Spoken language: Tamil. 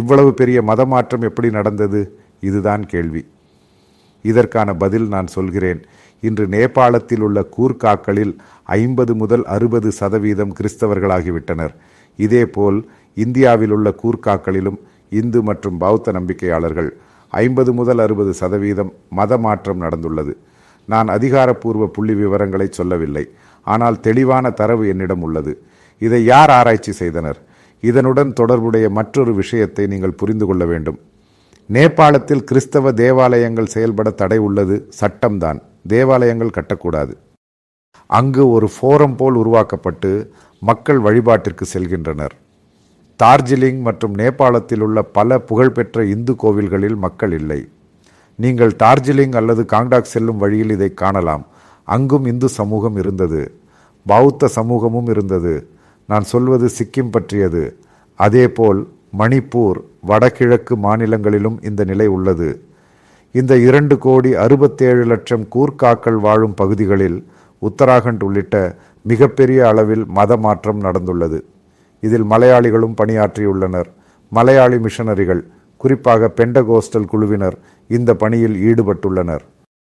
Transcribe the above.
இவ்வளவு பெரிய மதமாற்றம் எப்படி நடந்தது? இதுதான் கேள்வி. இதற்கான பதில் நான் சொல்கிறேன். இன்று நேபாளத்தில் உள்ள கூர்காக்களில் ஐம்பது முதல் அறுபது சதவீதம் கிறிஸ்தவர்களாகிவிட்டனர். இதேபோல் இந்தியாவில் உள்ள கூர்காக்களிலும் இந்து மற்றும் பௌத்த நம்பிக்கையாளர்கள் ஐம்பது முதல் அறுபது சதவீதம் மத மாற்றம் நடந்துள்ளது. நான் அதிகாரப்பூர்வ புள்ளி விவரங்களை சொல்லவில்லை. ஆனால் தெளிவான தரவு என்னிடம் உள்ளது. இதை யார் ஆராய்ச்சி செய்தனர்? இதனுடன் தொடர்புடைய மற்றொரு விஷயத்தை நீங்கள் புரிந்து கொள்ள வேண்டும். நேபாளத்தில் கிறிஸ்தவ தேவாலயங்கள் செயல்பட தடை உள்ளது சட்டம்தான். தேவாலயங்கள் கட்டக்கூடாது. அங்கு ஒரு ஃபோரம் போல் உருவாக்கப்பட்டு மக்கள் வழிபாட்டிற்கு செல்கின்றனர். டார்ஜிலிங் மற்றும் நேபாளத்தில் உள்ள பல புகழ்பெற்ற இந்து கோவில்களில் மக்கள் இல்லை. நீங்கள் டார்ஜிலிங் அல்லது காங்டாக் செல்லும் வழியில் இதை காணலாம். அங்கும் இந்து சமூகம் இருந்தது. பௌத்த சமூகமும் இருந்தது. நான் சொல்வது சிக்கிம் பற்றியது. அதேபோல் மணிப்பூர் வடகிழக்கு மாநிலங்களிலும் இந்த நிலை உள்ளது. இந்த இரண்டு கோடி அறுபத்தேழு லட்சம் கூர்க்காக்கள் வாழும் பகுதிகளில் உத்தராகண்ட் உள்ளிட்ட மிகப்பெரிய அளவில் மத மாற்றம் நடந்துள்ளது. இதில் மலையாளிகளும் பணியாற்றியுள்ளனர். மலையாளி மிஷனரிகள் குறிப்பாக பெண்டகோஸ்டல் குழுவினர் இந்த பணியில் ஈடுபட்டுள்ளனர்.